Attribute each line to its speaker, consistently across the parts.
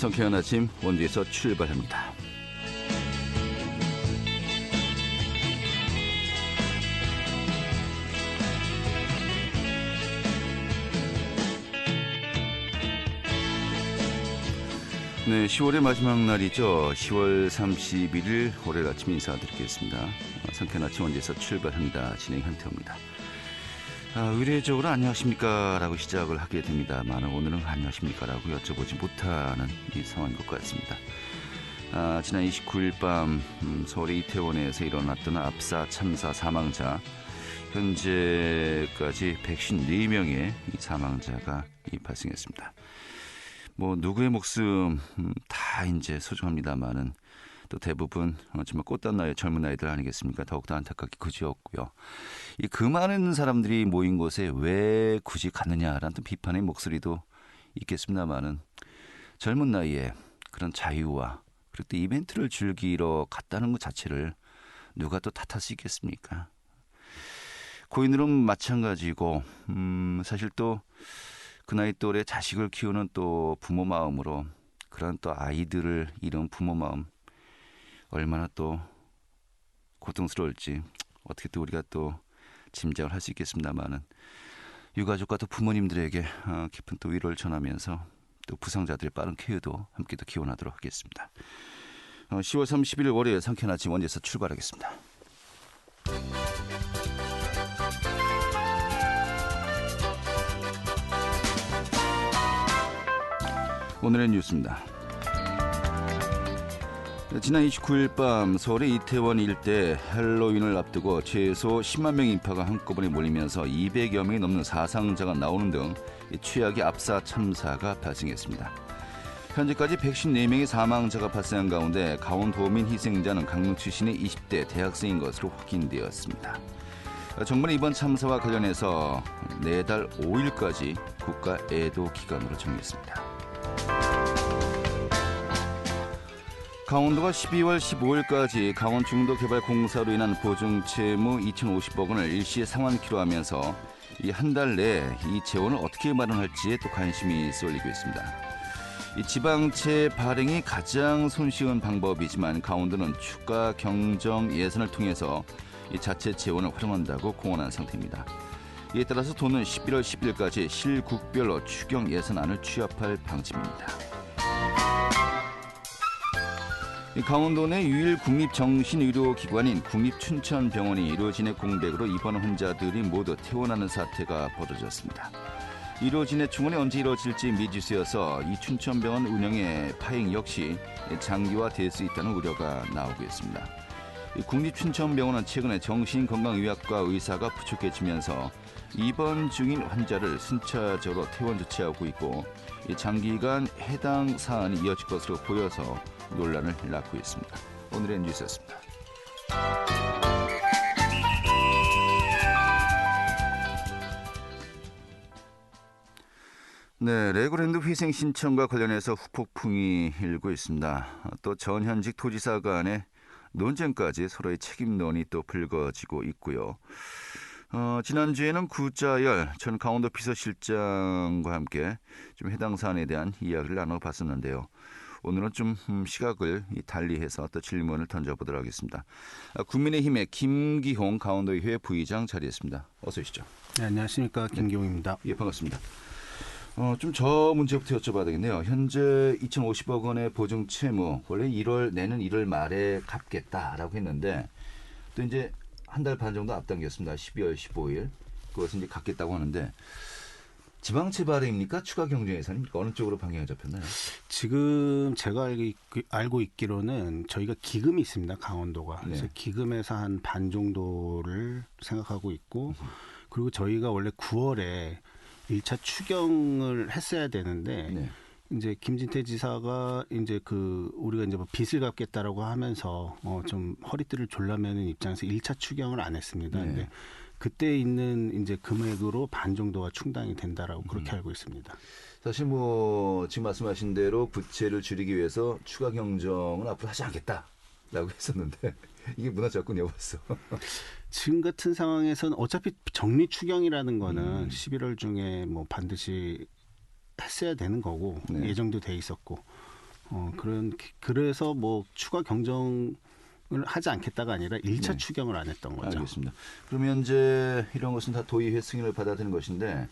Speaker 1: 성쾌한 아침 원주에서 출발합니다. 네, 10월의 마지막 날이죠. 10월 31일 월요일 아침 인사드리겠습니다. 어, 성쾌한 아침 원주에서 출발합니다. 진행 한태호입니다. 아, 의례적으로 안녕하십니까 라고 시작을 하게 됩니다만 오늘은 안녕하십니까 라고 여쭤보지 못하는 이 상황인 것 같습니다. 아, 지난 29일 밤 음, 서울의 이태원에서 일어났던 압사 참사 사망자 현재까지 154명의 사망자가 발생했습니다. 뭐 누구의 목숨 음, 다 이제 소중합니다만은 또 대부분 어, 정말 꽃단 나이의 젊은 아이들 아니겠습니까? 더욱더 안타깝게 그지없고요. 이 그 많은 사람들이 모인 곳에 왜 굳이 갔느냐라는 또 비판의 목소리도 있겠습니다만은 젊은 나이에 그런 자유와 그리고 또 이벤트를 즐기러 갔다는 것 자체를 누가 또 탓할 수 있겠습니까? 고인으로 마찬가지고 음 사실 또 그 나이 또래 자식을 키우는 또 부모 마음으로 그런 또 아이들을 잃은 부모 마음 얼마나 또 고통스러울지 어떻게 또 우리가 또 짐작을 할 수 있겠습니다만은 유가족과 또 부모님들에게 어, 깊은 또 위로를 전하면서 또 부상자들의 빠른 쾌유도 함께 또 기원하도록 하겠습니다. 10월 31일 월요일 상쾌한 아침 원에서 출발하겠습니다. 오늘의 뉴스입니다. 지난 29일 밤 서울의 이태원 일대 할로윈을 앞두고 최소 10만 명 인파가 한꺼번에 몰리면서 200여 명이 넘는 사상자가 나오는 등 최악의 압사 참사가 발생했습니다. 현재까지 114명의 사망자가 발생한 가운데 강원도민 희생자는 강릉 출신의 20대 대학생인 것으로 확인되었습니다. 정부는 이번 참사와 관련해서 내달 5일까지 국가 애도 기간으로 정했습니다. 강원도가 12월 15일까지 강원 중도 개발 공사로 인한 보증 채무 2,050억 원을 일시에 상환키로 하면서 이 한 달 내에 이 재원을 어떻게 마련할지에 또 관심이 쏠리고 있습니다. 이 지방채 발행이 가장 손쉬운 방법이지만 강원도는 추가 경정 예산을 통해서 이 자체 재원을 활용한다고 공언한 상태입니다. 이에 따라서 도는 11월 10일까지 실국별로 추경 예산안을 취합할 방침입니다. 강원도 내 유일 국립정신의료기관인 국립춘천병원이 이로진의 공백으로 입원 환자들이 모두 퇴원하는 사태가 벌어졌습니다. 이로진의 충원이 언제 이뤄질지 미지수여서 이 춘천병원 운영의 파행 역시 장기화될 수 있다는 우려가 나오고 있습니다. 국립춘천병원은 최근에 정신건강의학과 의사가 부족해지면서 입원 중인 환자를 순차적으로 퇴원 조치하고 있고 장기간 해당 사안이 이어질 것으로 보여서 논란을 낳고 있습니다. 오늘의 뉴스였습니다. 네, 레고랜드 회생 신청과 관련해서 후폭풍이 일고 있습니다. 또 전현직 토지사 간의 논쟁까지 서로의 책임론이 또 불거지고 있고요. 어, 지난주에는 구자열 전 강원도 비서실장과 함께 좀 해당 사안에 대한 이야기를 나눠봤었는데요. 오늘은 좀 음, 시각을 달리해서 또 질문을 던져보도록 하겠습니다. 아, 국민의힘의 김기홍 강원도의회 부의장 자리했습니다. 어서 오시죠.
Speaker 2: 네, 안녕하십니까 김기홍입니다.
Speaker 1: 네. 예, 반갑습니다. 어, 좀 저 문제부터 여쭤봐야 되겠네요. 현재 2,050억 원의 보증 채무 원래 1월 내는 1월 말에 갚겠다라고 했는데 또 이제 한 달 반 정도 앞당겼습니다. 12월 15일 그것을 이제 갚겠다고 하는데 지방채 발행입니까? 추가 경정 예산입니까? 어느 쪽으로 방향이 잡혔나요?
Speaker 2: 지금 제가 알고 있 기로는 저희가 기금이 있습니다. 강원도가. 그래서 네. 기금에서 한 반 정도를 생각하고 있고 그리고 저희가 원래 9월에 1차 추경을 했어야 되는데 네. 이제 김진태 지사가 이제 그 우리가 이제 뭐 빚을 갚겠다라고 하면서 어 좀 허리띠를 졸라매는 입장에서 1차 추경을 안 했습니다. 네. 근데 그때 있는 이제 금액으로 반 정도가 충당이 된다라고 그렇게 음. 알고 있습니다.
Speaker 1: 사실 뭐 지금 말씀하신 대로 부채를 줄이기 위해서 추가 경정은 앞으로 하지 않겠다 라고 했었는데 이게 무너졌군 여봤어.
Speaker 2: 지금 같은 상황에서는 어차피 정리 추경이라는 거는 음. 11월 중에 뭐 반드시 했어야 되는 거고 네. 예정도 돼 있었고 어, 그런 기- 그래서 뭐 추가 경정을 하지 않겠다가 아니라 일차
Speaker 1: 네.
Speaker 2: 추경을 안 했던 거죠.
Speaker 1: 알겠습니다. 그러면 이제 이런 것은 다 도의회 승인을 받아야 되는 것인데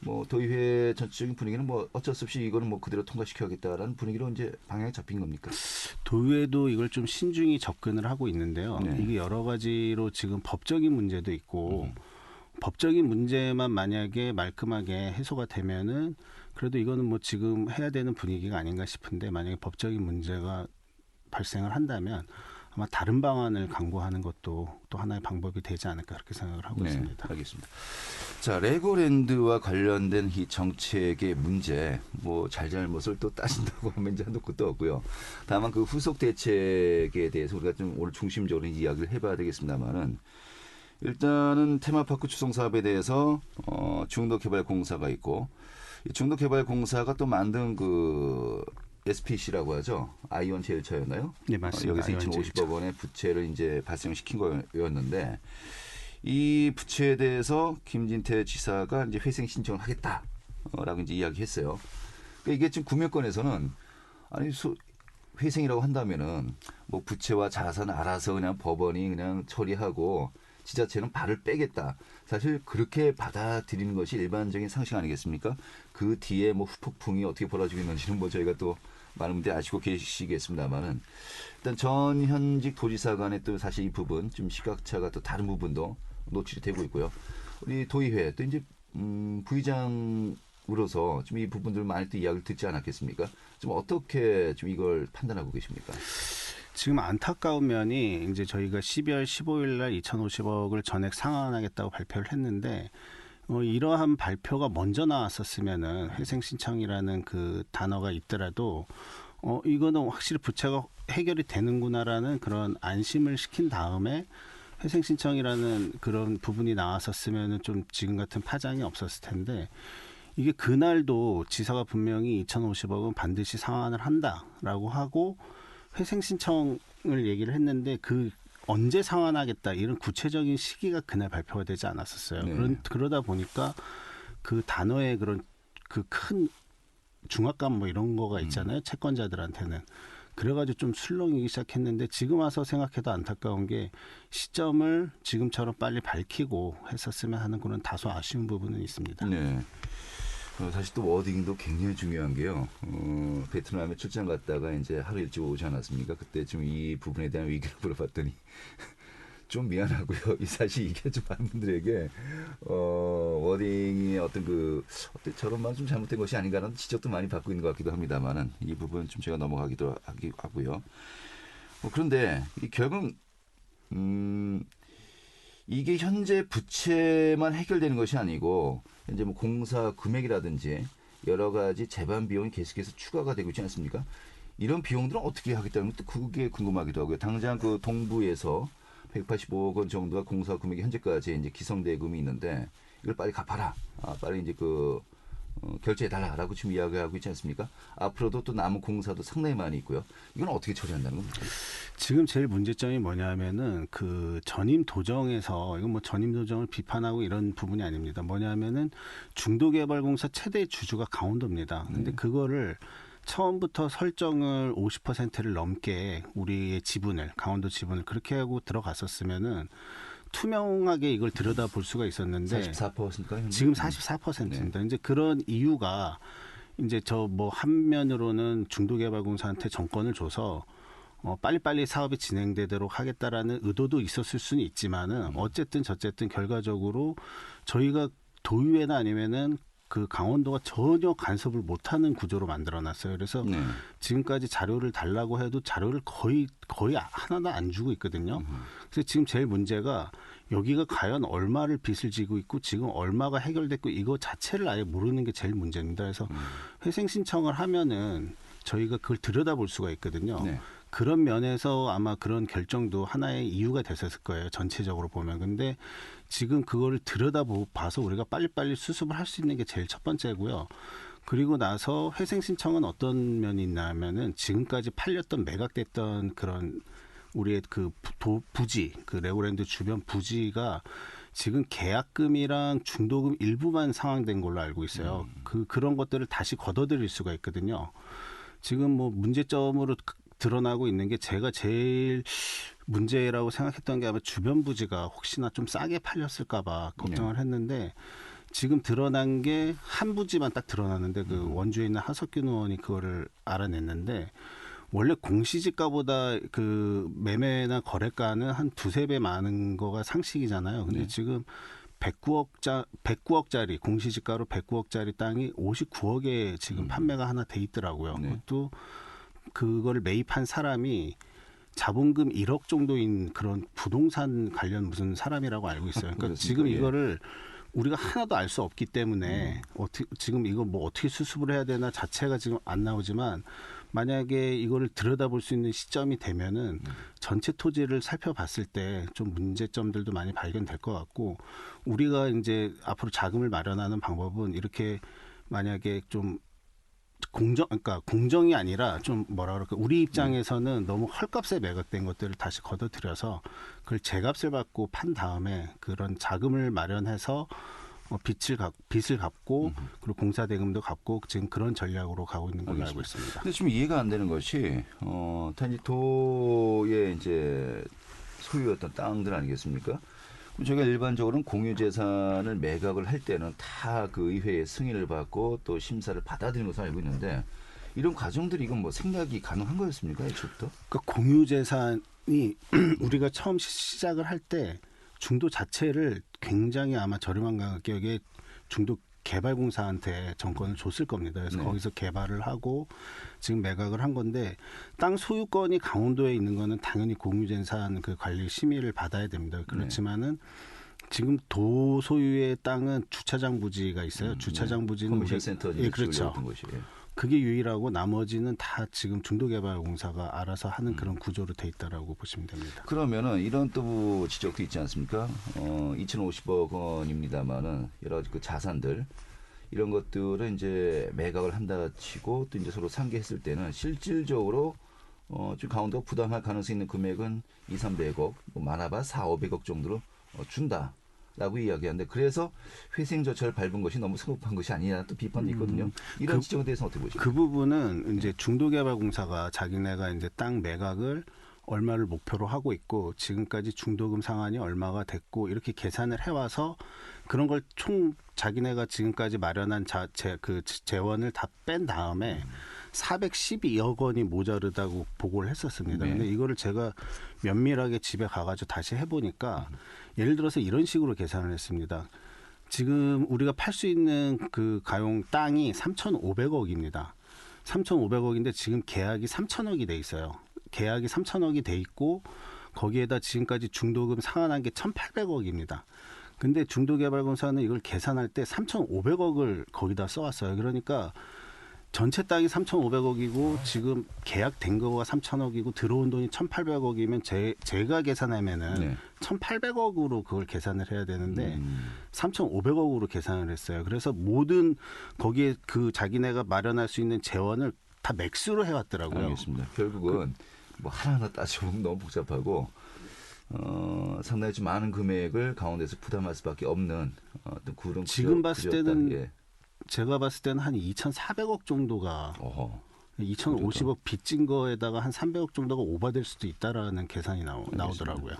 Speaker 1: 뭐 도의회 전체적인 분위기는 뭐 어쩔 수 없이 이거는 뭐 그대로 통과시켜야겠다라는 분위기로 이제 방향이 잡힌 겁니까?
Speaker 2: 도의회도 이걸 좀 신중히 접근을 하고 있는데요.
Speaker 1: 네.
Speaker 2: 이게 여러 가지로 지금 법적인 문제도 있고
Speaker 1: 음.
Speaker 2: 법적인 문제만 만약에 말끔하게 해소가 되면은 그래도 이거는 뭐 지금 해야 되는 분위기가 아닌가 싶은데 만약에 법적인 문제가 발생을 한다면 아마 다른 방안을 강구하는 것도 또 하나의 방법이 되지 않을까 그렇게 생각을 하고 있습니다.
Speaker 1: 네, 알겠습니다. 자, 레고랜드와 관련된 이 정책의 문제, 뭐 잘잘못을 또 따진다고 하면 이제 한도 끝도 없고요. 다만 그 후속 대책에 대해서 우리가 좀 오늘 중심적으로 이야기를 해봐야 되겠습니다만은 일단은 테마파크 추송 사업에 대해서 어, 중도개발공사가 있고 이 중도개발공사가 또 만든 그 SPC라고 하죠. 아이온 제일차였나요?
Speaker 2: 네, 맞습니다.
Speaker 1: 어, 여기서
Speaker 2: 아이온
Speaker 1: 2,050억 원의 부채를 이제 발생시킨 거였는데 이 부채에 대해서 김진태 지사가 이제 회생 신청을 하겠다라고 이제 이야기했어요. 그러니까 이게 지금 구매권에서는 아니 소, 회생이라고 한다면은 뭐 부채와 자산 알아서 그냥 법원이 그냥 처리하고 지자체는 발을 빼겠다. 사실 그렇게 받아들이는 것이 일반적인 상식 아니겠습니까? 그 뒤에 뭐 후폭풍이 어떻게 벌어지고 있는지는 뭐 저희가 또 많은 분들이 아시고 계시겠습니다만은 일단 전 현직 도지사 간의 또 사실 이 부분 좀 시각차가 또 다른 부분도 노출이 되고 있고요. 우리 도의회 또 이제 음, 부의장으로서 좀 이 부분들 많이 또 이야기를 듣지 않았겠습니까? 좀 어떻게 좀 이걸 판단하고 계십니까?
Speaker 2: 지금 안타까운 면이 이제 저희가 12월 15일 날 2,050억을 전액 상환하겠다고 발표를 했는데 어, 이러한 발표가 먼저 나왔었으면은 회생 신청이라는 그 단어가 있더라도 어 이거는 확실히 부채가 해결이 되는구나라는 그런 안심을 시킨 다음에 회생 신청이라는 그런 부분이 나왔었으면은 좀 지금 같은 파장이 없었을 텐데 이게 그날도 지사가 분명히 2,050억은 반드시 상환을 한다라고 하고 회생 신청을 얘기를 했는데 그 언제 상환하겠다 이런 구체적인 시기가 그날 발표가 되지 않았었어요.
Speaker 1: 네.
Speaker 2: 그런 그러다 보니까 그 단어의 그런 그 큰 중압감 뭐 이런 거가 있잖아요. 채권자들한테는. 그래가지고 좀 술렁이기 시작했는데 지금 와서 생각해도 안타까운 게 시점을 지금처럼 빨리 밝히고 했었으면 하는 그런 다소 아쉬운 부분은 있습니다.
Speaker 1: 네. 어, 사실 또 워딩도 굉장히 중요한 게요. 어, 베트남에 출장 갔다가 이제 하루 일찍 오지 않았습니까? 그때 좀이 부분에 대한 의견을 물어봤더니 좀 미안하고요. 이 사실 이게 좀 많은 분들에게 어, 워딩이 어떤 그 어때 저런 말좀 잘못된 것이 아닌가라는 지적도 많이 받고 있는 것 같기도 합니다만은 이 부분 좀 제가 넘어가기도 하기 하고요. 어, 그런데 이 결국 음. 이게 현재 부채만 해결되는 것이 아니고 현재 뭐 공사 금액이라든지 여러 가지 재반 비용이 계속해서 추가가 되고 있지 않습니까? 이런 비용들은 어떻게 하겠다는 것도 그게 궁금하기도 하고요. 당장 그 동부에서 185억 원 정도가 공사 금액이 현재까지 이제 기성 대금이 있는데 이걸 빨리 갚아라. 아, 빨리 이제 그 어, 결제해달라라고 지금 이야기하고 있지 않습니까? 앞으로도 또 남은 공사도 상당히 많이 있고요. 이건 어떻게 처리한다는 겁니까?
Speaker 2: 지금 제일 문제점이 뭐냐면은 그 전임 도정에서 이건 뭐 전임 도정을 비판하고 이런 부분이 아닙니다. 뭐냐면은 중도개발공사 최대 주주가 강원도입니다. 근데
Speaker 1: 네.
Speaker 2: 그거를 처음부터 설정을 50%를 넘게 우리의 지분을 강원도 지분을 그렇게 하고 들어갔었으면은 투명하게 이걸 들여다 볼 수가 있었는데
Speaker 1: 44%니까 현재?
Speaker 2: 지금 44%입니다. 이제 그런 이유가 이제 저 뭐 한 면으로는 중도개발공사한테 정권을 줘서 어, 빨리빨리 사업이 진행되도록 하겠다라는 의도도 있었을 수는 있지만은 어쨌든 저쨌든 결과적으로 저희가 도의회나 아니면은 그 강원도가 전혀 간섭을 못하는 구조로 만들어놨어요. 그래서
Speaker 1: 네.
Speaker 2: 지금까지 자료를 달라고 해도 자료를 거의 거의 하나도 안 주고 있거든요. 그래서 지금 제일 문제가 여기가 과연 얼마를 빚을 지고 있고 지금 얼마가 해결됐고 이거 자체를 아예 모르는 게 제일 문제입니다. 그래서 회생 신청을 하면은 저희가 그걸 들여다볼 수가 있거든요.
Speaker 1: 네.
Speaker 2: 그런 면에서 아마 그런 결정도 하나의 이유가 됐었을 거예요. 전체적으로 보면. 근데 지금 그거를 들여다봐서 우리가 빨리빨리 수습을 할 수 있는 게 제일 첫 번째고요. 그리고 나서 회생 신청은 어떤 면이 있냐면은 지금까지 팔렸던 매각됐던 그런 우리의 그 부- 도, 부지, 그 레고랜드 주변 부지가 지금 계약금이랑 중도금 일부만 상환된 걸로 알고 있어요. 그 그런 것들을 다시 걷어들일 수가 있거든요. 지금 뭐 문제점으로 그- 드러나고 있는 게 제가 제일 문제라고 생각했던 게 아마 주변 부지가 혹시나 좀 싸게 팔렸을까봐 걱정을
Speaker 1: 네.
Speaker 2: 했는데 지금 드러난 게 한 부지만 딱 드러났는데 그
Speaker 1: 음.
Speaker 2: 원주에 있는 하석균 의원이 그거를 알아냈는데 원래 공시지가보다 그 매매나 거래가는 한 두세 배 많은 거가 상식이잖아요. 근데
Speaker 1: 네.
Speaker 2: 지금 109억짜 109억짜리 공시지가로 109억짜리 땅이 59억에 지금
Speaker 1: 음.
Speaker 2: 판매가 하나 돼 있더라고요.
Speaker 1: 네.
Speaker 2: 그것도 그거를 매입한 사람이 자본금 1억 정도인 그런 부동산 관련 무슨 사람이라고 알고 있어요. 그러니까
Speaker 1: 그렇습니까?
Speaker 2: 지금
Speaker 1: 예.
Speaker 2: 이거를 우리가 하나도 알 수 없기 때문에
Speaker 1: 음.
Speaker 2: 어떻게 지금 이거 뭐 어떻게 수습을 해야 되나 자체가 지금 안 나오지만 만약에 이거를 들여다볼 수 있는 시점이 되면은
Speaker 1: 음.
Speaker 2: 전체 토지를 살펴봤을 때 좀 문제점들도 많이 발견될 것 같고 우리가 이제 앞으로 자금을 마련하는 방법은 이렇게 만약에 좀 공정 그러니까 공정이 아니라 좀 뭐라 그럴까 우리 입장에서는 너무 헐값에 매각된 것들을 다시 걷어들여서 그걸 제값을 받고 판 다음에 그런 자금을 마련해서 어, 빚을 갚 빚을 갚고 그리고 공사 대금도 갚고 지금 그런 전략으로 가고 있는 걸로 알고 있습니다.
Speaker 1: 근데 지금 이해가 안 되는 것이 어, 단지 도의 이제 소유였던 땅들 아니겠습니까? 저희가 일반적으로는 공유 재산을 매각을 할 때는 다 그 의회의 승인을 받고 또 심사를 받아들이는 것으로 알고 있는데 이런 과정들이 이건 뭐 생략이 가능한 거였습니까? 애초부터?
Speaker 2: 그러니까 공유 재산이 우리가 처음 시- 시작을 할 때 중도 자체를 굉장히 아마 저렴한 가격에 중도 개발공사한테 정권을 줬을 겁니다. 그래서
Speaker 1: 네.
Speaker 2: 거기서 개발을 하고 지금 매각을 한 건데 땅 소유권이 강원도에 있는 거는 당연히 공유재산 그 관리 심의를 받아야 됩니다. 그렇지만은 지금 도 소유의 땅은 주차장 부지가 있어요. 주차장 부지는
Speaker 1: 음, 네. 커머셜
Speaker 2: 우리-
Speaker 1: 센터
Speaker 2: 예, 그렇죠.
Speaker 1: 예.
Speaker 2: 그게 유일하고 나머지는 다 지금 중도개발공사가 알아서 하는 그런 구조로 돼 있다라고 보시면 됩니다.
Speaker 1: 그러면은 이런 또 지적도 있지 않습니까? 어, 2,050억 원입니다만은 여러 가지 그 자산들 이런 것들을 이제 매각을 한다 치고 또 이제 서로 상계했을 때는 실질적으로 어, 지금 강원도가 부담할 가능성이 있는 금액은 2, 300억, 뭐 많아봐 4, 500억 정도로 어, 준다. 라고 이야기하는데 그래서 회생 조처를 밟은 것이 너무 성급한 것이 아니냐 또 비판도 있거든요. 이런
Speaker 2: 그-
Speaker 1: 지적에 대해서 어떻게 보십니까?
Speaker 2: 그 부분은 이제 중도개발공사가 자기네가 이제 땅 매각을 얼마를 목표로 하고 있고 지금까지 중도금 상한이 얼마가 됐고 이렇게 계산을 해와서 그런 걸 총 자기네가 지금까지 마련한 자그 재원을 다 뺀 다음에 412억 원이 모자르다고 보고를 했었습니다.
Speaker 1: 네.
Speaker 2: 근데 이거를 제가 면밀하게 집에 가가지고 다시 해보니까 예를 들어서 이런 식으로 계산을 했습니다. 지금 우리가 팔 수 있는 그 가용 땅이 3,500억입니다. 3,500억인데 지금 계약이 3,000억이 돼 있어요. 계약이 3,000억이 돼 있고 거기에다 지금까지 중도금 상환한 게 1,800억입니다. 근데 중도개발공사는 이걸 계산할 때 3,500억을 거기다 써왔어요. 그러니까 전체 땅이 3,500억이고 지금 계약된 거가 3,000억이고 들어온 돈이 1,800억이면 제, 제가 계산하면은
Speaker 1: 네.
Speaker 2: 1,800억으로 그걸 계산을 해야 되는데
Speaker 1: 음.
Speaker 2: 3,500억으로 계산을 했어요. 그래서 모든 거기에 그 자기네가 마련할 수 있는 재원을 다 맥스로 해왔더라고요.
Speaker 1: 알겠습니다. 결국은 뭐 하나하나 따져보면 너무 복잡하고 어, 상당히 좀 많은 금액을 강원도에서 부담할 수밖에 없는 어, 어떤 구름
Speaker 2: 지금 봤을
Speaker 1: 구조였다.
Speaker 2: 때는
Speaker 1: 예.
Speaker 2: 제가 봤을 때는 한 2,400억 정도가
Speaker 1: 어허.
Speaker 2: 2,050억 빚진 거에다가 한 300억 정도가 오버될 수도 있다라는 계산이 나오, 나오더라고요.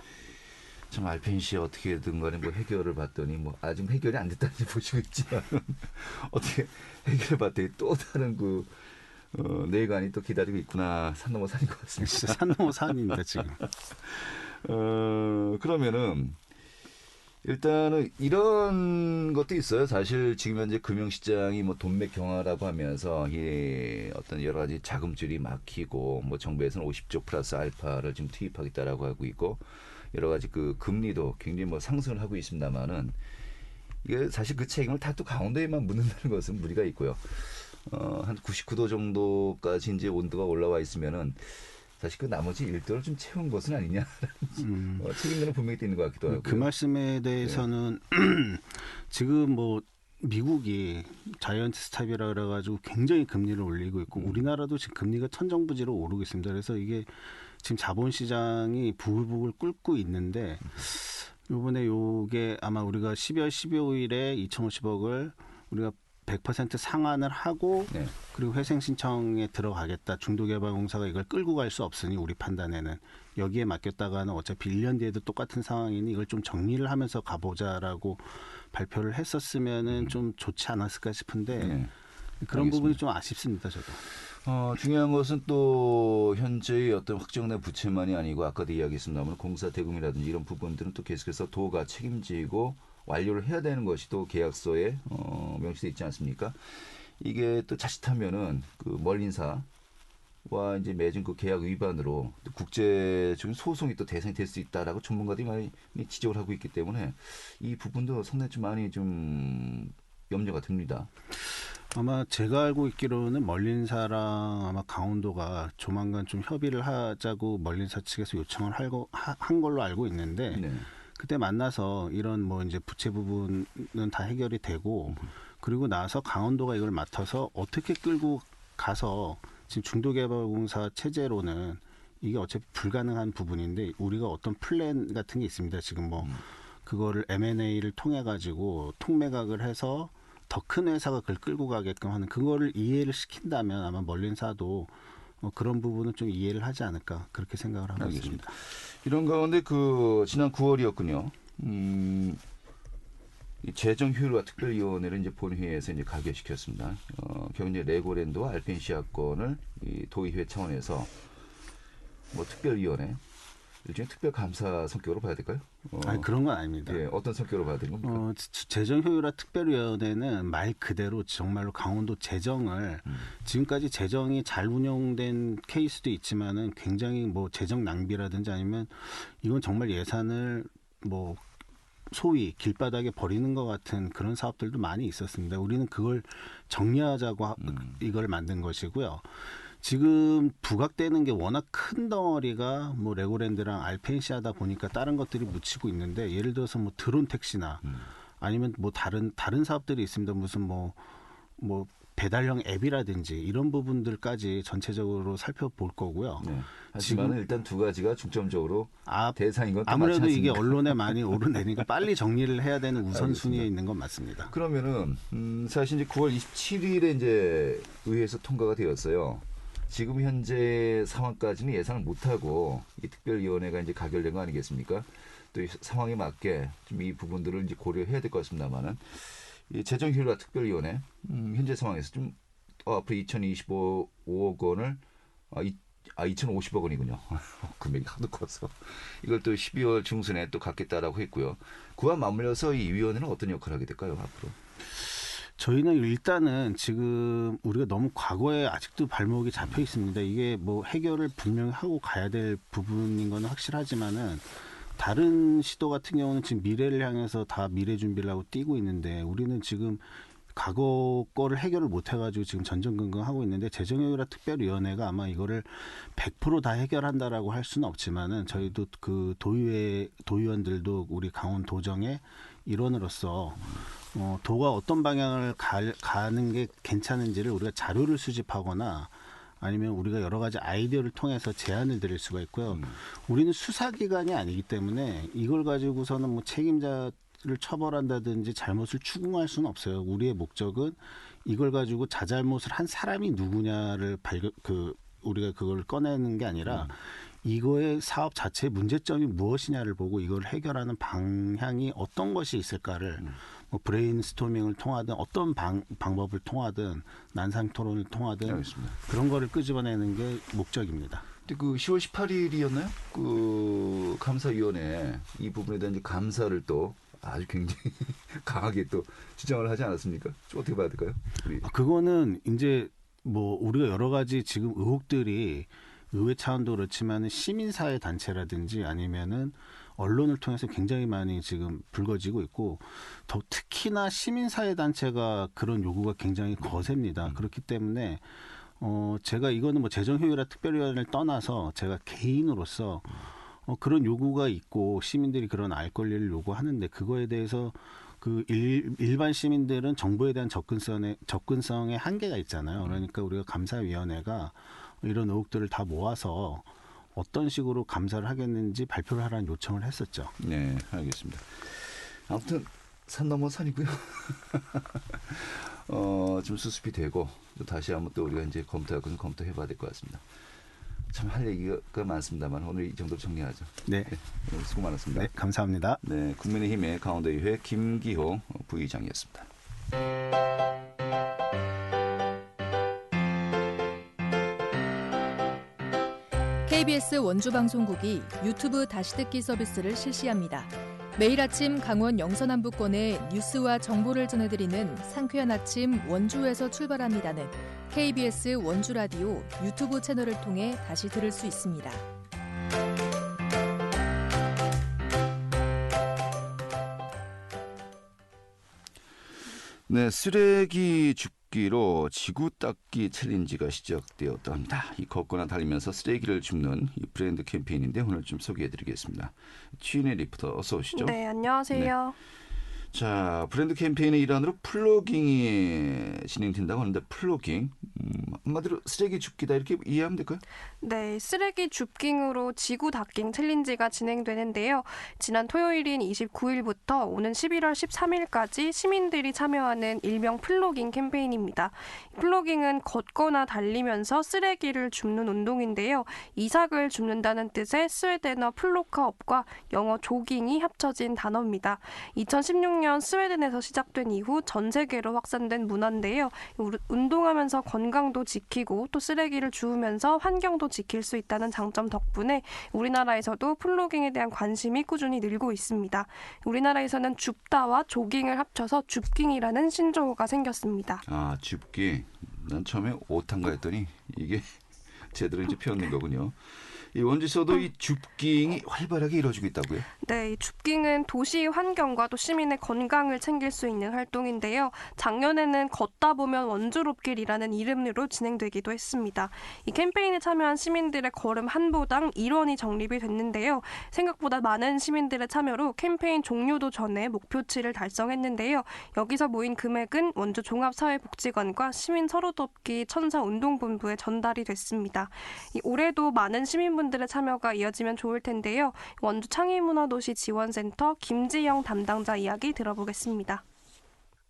Speaker 1: 참 알펜 씨 어떻게든 간에 뭐 해결을 봤더니 뭐 아직 해결이 안 됐다는지 보시고 있지만 어떻게 해결을 봤더니 또 다른 그 어, 내관이 또 기다리고 있구나 산 넘어 산인 것 같습니다.
Speaker 2: 산 넘어 산입니다 지금.
Speaker 1: 어, 그러면은 일단은 이런 것도 있어요. 사실 지금 현재 금융시장이 뭐 돈맥 경화라고 하면서 이 어떤 여러 가지 자금줄이 막히고 뭐 정부에서는 50조 플러스 알파를 지금 투입하겠다라고 하고 있고 여러 가지 그 금리도 굉장히 뭐 상승을 하고 있습니다만은 이게 사실 그 책임을 다 또 강원도에만 묻는다는 것은 무리가 있고요. 어, 한 99도 정도까지 이제 온도가 올라와 있으면은 사실 그 나머지 일도를 좀 채운 것은 아니냐라는
Speaker 2: 음.
Speaker 1: 어, 책임론은 분명히 또 있는 것 같기도 하고.
Speaker 2: 그 말씀에 대해서는 지금 뭐 미국이 자이언트 스탑이라 그래가지고 굉장히 금리를 올리고 있고 우리나라도 지금 금리가 천정부지로 오르고 있습니다. 그래서 이게 지금 자본시장이 부글부글 끓고 있는데 요번에 요게 아마 우리가 12월 12일에 2,050억을 우리가 100% 상환을 하고
Speaker 1: 네.
Speaker 2: 그리고 회생 신청에 들어가겠다. 중도개발공사가 이걸 끌고 갈 수 없으니 우리 판단에는 여기에 맡겼다가는 어차피 1년 뒤에도 똑같은 상황이니 이걸 좀 정리를 하면서 가보자라고 발표를 했었으면은 좀 좋지 않았을까 싶은데
Speaker 1: 네.
Speaker 2: 그런
Speaker 1: 알겠습니다.
Speaker 2: 부분이 좀 아쉽습니다. 저도.
Speaker 1: 어, 중요한 것은 또 현재의 어떤 확정된 부채만이 아니고 아까도 이야기했습니다만 공사 대금이라든지 이런 부분들은 또 계속해서 도가 책임지고 완료를 해야 되는 것이 또 계약서에 어, 명시돼 있지 않습니까? 이게 또 자칫하면은 그 멀린사 와 이제 맺은 그 계약 위반으로 또 국제적인 소송이 또 대상이 될 수 있다라고 전문가들이 많이 지적을 하고 있기 때문에 이 부분도 상당히 좀 많이 좀 염려가 듭니다.
Speaker 2: 아마 제가 알고 있기로는 멀린사랑 아마 강원도가 조만간 좀 협의를 하자고 멀린사 측에서 요청을 한 걸로 알고 있는데
Speaker 1: 네.
Speaker 2: 그때 만나서 이런 뭐 이제 부채 부분은 다 해결이 되고 그리고 나서 강원도가 이걸 맡아서 어떻게 끌고 가서 지금 중도개발공사 체제로는 이게 어차피 불가능한 부분인데 우리가 어떤 플랜 같은 게 있습니다. 지금 뭐 그거를 M&A를 통해 가지고 통매각을 해서 더 큰 회사가 그걸 끌고 가게끔 하는 그거를 이해를 시킨다면 아마 멀린사도 어, 그런 부분은 좀 이해를 하지 않을까 그렇게 생각을 하고
Speaker 1: 알겠습니다.
Speaker 2: 있습니다.
Speaker 1: 이런 가운데 그 지난 9월이었군요. 음, 이 재정 효율화 특별위원회를 이제 본회의에서 이제 가결시켰습니다. 어, 이제 레고랜드와 알펜시아 건을 이 도의회 차원에서 뭐 특별위원회 일종의 특별 감사 성격으로 봐야 될까요? 어,
Speaker 2: 아니 그런 건 아닙니다.
Speaker 1: 예, 어떤 성격으로 봐야 되는 겁니까?
Speaker 2: 어, 지- 재정 효율화 특별위원회는 말 그대로 정말로 강원도 재정을
Speaker 1: 음.
Speaker 2: 지금까지 재정이 잘 운영된 케이스도 있지만은 굉장히 뭐 재정 낭비라든지 아니면 이건 정말 예산을 뭐 소위 길바닥에 버리는 것 같은 그런 사업들도 많이 있었습니다. 우리는 그걸 정리하자고 하-
Speaker 1: 음.
Speaker 2: 이걸 만든 것이고요. 지금 부각되는 게 워낙 큰 덩어리가 뭐 레고랜드랑 알펜시아다 보니까 다른 것들이 묻히고 있는데 예를 들어서 뭐 드론 택시나
Speaker 1: 음.
Speaker 2: 아니면 뭐 다른 다른 사업들이 있습니다. 무슨 뭐뭐 배달형 앱이라든지 이런 부분들까지 전체적으로 살펴볼 거고요.
Speaker 1: 네. 하지만 일단 두 가지가 중점적으로
Speaker 2: 아,
Speaker 1: 대상인 건또
Speaker 2: 아무래도 이게? 언론에 많이 오르내니까 빨리 정리를 해야 되는 우선순위에. 있는 건 맞습니다.
Speaker 1: 그러면은 음, 사실 이제 9월 27일에 이제 의회에서 통과가 되었어요. 지금 현재 상황까지는 예상을 못하고 이 특별위원회가 이제 가결된 거 아니겠습니까? 또이 상황에 맞게 좀 이 부분들을 이제 고려해야 될 것 같습니다만은 이 재정효율화 특별위원회 음, 현재 상황에서 좀 어, 앞으로 2025 5억 원을 아, 이, 아 2,050억 원이군요. 금액이 하도 커서 이걸 또 12월 중순에 또 갖겠다라고 했고요. 그와 맞물려서 이 위원회는 어떤 역할을 하게 될까요 앞으로?
Speaker 2: 저희는 일단은 지금 우리가 너무 과거에 아직도 발목이 잡혀 있습니다. 이게 뭐 해결을 분명히 하고 가야 될 부분인 건 확실하지만은 다른 시도 같은 경우는 지금 미래를 향해서 다 미래 준비를 하고 뛰고 있는데 우리는 지금 과거 거를 해결을 못 해가지고 지금 전전긍긍 하고 있는데 재정효율화 특별위원회가 아마 이거를 100%다 해결한다라고 할 수는 없지만은 저희도 그 도의회 도의원들도 우리 강원 도정의 일원으로서 어, 도가 어떤 방향을 가, 가는 게 괜찮은지를 우리가 자료를 수집하거나 아니면 우리가 여러 가지 아이디어를 통해서 제안을 드릴 수가 있고요.
Speaker 1: 음.
Speaker 2: 우리는 수사기관이 아니기 때문에 이걸 가지고서는 뭐 책임자 를 처벌한다든지 잘못을 추궁할 수는 없어요. 우리의 목적은 이걸 가지고 자잘못을 한 사람이 누구냐를 발견 그 우리가 그걸 꺼내는 게 아니라 이거의 사업 자체의 문제점이 무엇이냐를 보고 이걸 해결하는 방향이 어떤 것이 있을까를 뭐 브레인스토밍을 통하든 어떤 방, 방법을 통하든 난상 토론을 통하든
Speaker 1: 알겠습니다.
Speaker 2: 그런 거를 끄집어내는 게 목적입니다.
Speaker 1: 근데 그 10월 18일이었나요? 그 감사위원회 이 부분에 대한 감사를 또 아주 굉장히 강하게 또 주장을 하지 않았습니까? 좀 어떻게 봐야 될까요? 우리
Speaker 2: 아, 그거는 이제 뭐 우리가 여러 가지 지금 의혹들이 의회 차원도 그렇지만 시민사회 단체라든지 아니면은 언론을 통해서 굉장히 많이 지금 불거지고 있고 더 특히나 시민사회 단체가 그런 요구가 굉장히 거셉니다. 그렇기 때문에 어 제가 이거는 뭐 재정 효율화 특별위원회를 떠나서 제가 개인으로서 어 그런 요구가 있고 시민들이 그런 알 권리를 요구하는데 그거에 대해서 그 일, 일반 시민들은 정보에 대한 접근성에 접근성에 한계가 있잖아요. 그러니까 우리가 감사위원회가 이런 의혹들을 다 모아서 어떤 식으로 감사를 하겠는지 발표를 하라는 요청을 했었죠.
Speaker 1: 네, 알겠습니다. 아무튼 산 넘어 산이고요. 어, 좀 수습이 되고 또 다시 한번 또 우리가 이제 검토할 것은 검토해 봐야 될 것 같습니다. 참 할 얘기가 많습니다만 오늘 이 정도로 정리하죠.
Speaker 2: 네.
Speaker 1: 네, 수고 많았습니다.
Speaker 2: 네, 감사합니다.
Speaker 1: 네, 국민의힘의 강원도의회 김기홍 부의장이었습니다.
Speaker 3: KBS 원주방송국이 유튜브 다시 듣기 서비스를 실시합니다. 매일 아침 강원 영서남부권의 뉴스와 정보를 전해드리는 상쾌한 아침 원주에서 출발합니다는 KBS 원주라디오 유튜브 채널을 통해 다시 들을 수 있습니다.
Speaker 1: 네, 쓰레기 줍 기로 지구 닦기 챌린지가 시작되었다 합니다. 이 걷거나 달리면서 쓰레기를 줍는 이 브랜드 캠페인인데 오늘 좀 소개해드리겠습니다. 취인의 리포터 어서 오시죠.
Speaker 4: 네, 안녕하세요.
Speaker 1: 자, 브랜드 캠페인의 일환으로 플로깅이 진행된다고 하는데 플로깅 음, 한마디로 쓰레기 줍기다 이렇게 이해하면 될까요?
Speaker 4: 네, 쓰레기 줍깅으로 지구 닦깅 챌린지가 진행되는데요. 지난 토요일인 29일부터 오는 11월 13일까지 시민들이 참여하는 일명 플로깅 캠페인입니다. 플로깅은 걷거나 달리면서 쓰레기를 줍는 운동인데요. 이삭을 줍는다는 뜻의 스웨덴어 플로카업과 영어 조깅이 합쳐진 단어입니다. 2016년 스웨덴에서 시작된 이후 전 세계로 확산된 문화인데요. 운동하면서 건강도 지키고 또 쓰레기를 주우면서 환경도 지킬 수 있다는 장점 덕분에 우리나라에서도 플로깅에 대한 관심이 꾸준히 늘고 있습니다. 우리나라에서는 줍다와 조깅을 합쳐서 줍깅이라는 신조어가 생겼습니다.
Speaker 1: 아, 줍기. 난 처음에 오탄가 했더니 이게 제대로 이제 표현된 거군요. 이 원주에서도 이 줍깅이 활발하게 이루어지고 있다고요?
Speaker 4: 네, 이 줍깅은 도시 환경과 또 시민의 건강을 챙길 수 있는 활동인데요. 작년에는 걷다 보면 원주롭길이라는 이름으로 진행되기도 했습니다. 이 캠페인에 참여한 시민들의 걸음 한 보당 1원이 적립이 됐는데요. 생각보다 많은 시민들의 참여로 캠페인 종료도 전에 목표치를 달성했는데요. 여기서 모인 금액은 원주 종합사회복지관과 시민 서로돕기 천사운동본부에 전달이 됐습니다. 이 올해도 많은 시민 분들의 참여가 이어지면 좋을 텐데요. 원주 창의문화도시 지원센터 김지영 담당자 이야기 들어보겠습니다.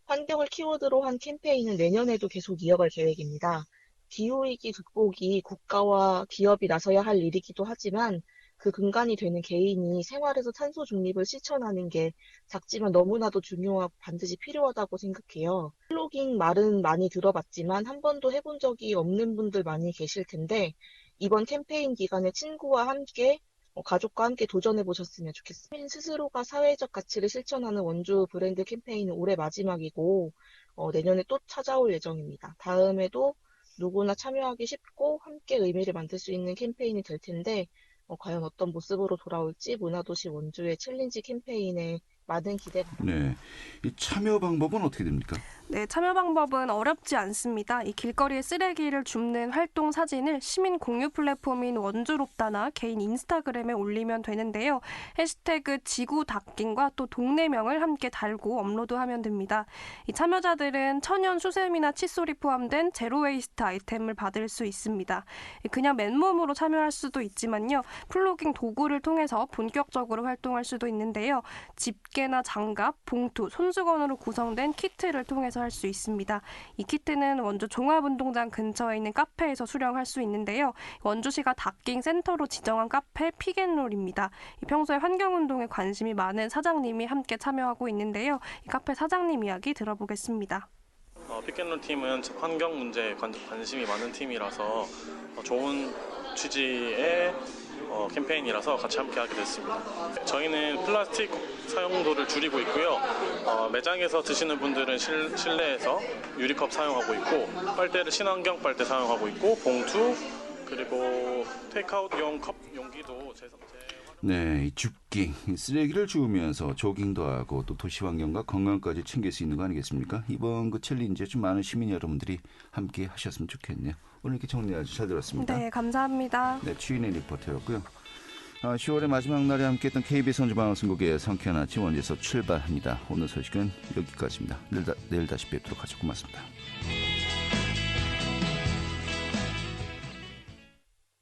Speaker 5: 환경을 키워드로 한 캠페인은 내년에도 계속 이어갈 계획입니다. 기후위기 극복이 국가와 기업이 나서야 할 일이기도 하지만 그 근간이 되는 개인이 생활에서 탄소 중립을 실천하는 게 작지만 너무나도 중요하고 반드시 필요하다고 생각해요. 플로깅 말은 많이 들어봤지만 한 번도 해본 적이 없는 분들 많이 계실 텐데 이번 캠페인 기간에 친구와 함께 어, 가족과 함께 도전해 보셨으면 좋겠습니다. 스스로가 사회적 가치를 실천하는 원주 브랜드 캠페인은 올해 마지막이고 어, 내년에 또 찾아올 예정입니다. 다음에도 누구나 참여하기 쉽고 함께 의미를 만들 수 있는 캠페인이 될 텐데 어, 과연 어떤 모습으로 돌아올지 문화도시 원주의 챌린지 캠페인에 많은 기대가
Speaker 1: 네. 이 참여 방법은 어떻게 됩니까?
Speaker 4: 네, 참여 방법은 어렵지 않습니다. 이 길거리에 쓰레기를 줍는 활동 사진을 시민 공유 플랫폼인 원주롭다나 개인 인스타그램에 올리면 되는데요. 해시태그 지구 닦긴과 또 동네명을 함께 달고 업로드하면 됩니다. 이 참여자들은 천연 수세미나 칫솔이 포함된 제로웨이스트 아이템을 받을 수 있습니다. 그냥 맨몸으로 참여할 수도 있지만요. 플로깅 도구를 통해서 본격적으로 활동할 수도 있는데요. 집게 나 장갑, 봉투, 손수건으로 구성된 키트를 통해서 할 수 있습니다. 이 키트는 원주 종합운동장 근처에 있는 카페에서 수령할 수 있는데요. 원주시가 닥깅 센터로 지정한 카페 피겐롤입니다. 평소에 환경운동에 관심이 많은 사장님이 함께 참여하고 있는데요. 이 카페 사장님 이야기 들어보겠습니다.
Speaker 6: 어, 피켓롤 팀은 환경 문제에 관, 관심이 많은 팀이라서 어, 좋은 취지의 어, 캠페인이라서 같이 함께 하게 됐습니다. 저희는 플라스틱 사용도를 줄이고 있고요. 어, 매장에서 드시는 분들은 실, 실내에서 유리컵 사용하고 있고 빨대를 친환경 빨대 사용하고 있고 봉투 그리고 테이크아웃용 컵 용기도 제, 제...
Speaker 1: 네, 이 줍기 쓰레기를 주우면서 조깅도 하고 또 도시 환경과 건강까지 챙길 수 있는 거 아니겠습니까? 이번 그 챌린지에 좀 많은 시민 여러분들이 함께 하셨으면 좋겠네요. 오늘 이렇게 정리 아주 잘 들었습니다.
Speaker 4: 네, 감사합니다.
Speaker 1: 네, 취인의 리포터였고요. 아, 10월의 마지막 날에 함께했던 KBS 선주 방송국의 성쾌한 아침 원에서 출발합니다. 오늘 소식은 여기까지입니다. 내일, 다, 내일 다시 뵙도록 하죠. 고맙습니다.